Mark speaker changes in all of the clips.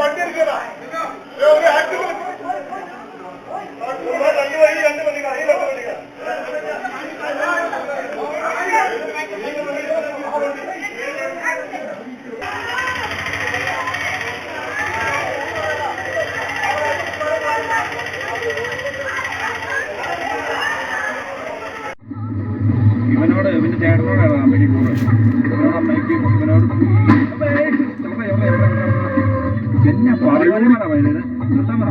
Speaker 1: வண்டி இருக்குதா ஐயோ ஐயோ എന്റെ ചേട്ടനോടാണ് അമ്മയ്ക്ക് കൂടുതൽ അവനോട് അമ്മയ്ക്ക് ഇവനോട്? എന്നെ പറയുവാനാണ് പറയുന്നത് നിർത്താൻ പറ.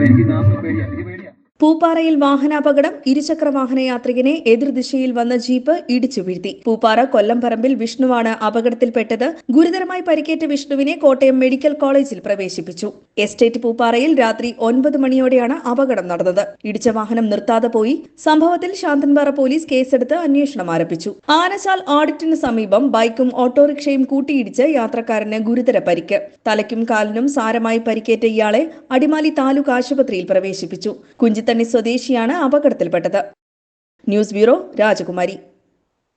Speaker 1: എനിക്ക് നാമ പേടിയാ എനിക്ക് പേടിയാ
Speaker 2: പൂപ്പാറയിൽ വാഹനാപകടം ഇരുചക്ര വാഹന യാത്രികനെ എതിർദിശയിൽ വന്ന ജീപ്പ് ഇടിച്ചു വീഴ്ത്തി. പൂപ്പാറ കൊല്ലംപറമ്പിൽ വിഷ്ണുവാണ് അപകടത്തിൽപ്പെട്ടത്. ഗുരുതരമായി പരിക്കേറ്റ വിഷ്ണുവിനെ കോട്ടയം മെഡിക്കൽ കോളേജിൽ പ്രവേശിപ്പിച്ചു. എസ്റ്റേറ്റ് പൂപ്പാറയിൽ രാത്രി ഒൻപത് മണിയോടെയാണ് അപകടം നടന്നത്. ഇടിച്ച വാഹനം നിർത്താതെ പോയി. സംഭവത്തിൽ ശാന്തൻപാറ പോലീസ് കേസെടുത്ത് അന്വേഷണം ആരംഭിച്ചു. ആനശാൽ ഓഡിറ്റിന് സമീപം ബൈക്കും ഓട്ടോറിക്ഷയും കൂട്ടിയിടിച്ച് യാത്രക്കാരന് ഗുരുതര പരിക്ക്. തലയ്ക്കും കാലിനും സാരമായി പരിക്കേറ്റ ഇയാളെ അടിമാലി താലൂക്ക് ആശുപത്രിയിൽ പ്രവേശിപ്പിച്ചു. കുഞ്ചിത്തണ്ണി സ്വദേശിയാണ് അപകടത്തിൽപ്പെട്ടത്. ന്യൂസ് ബ്യൂറോ രാജകുമാരി.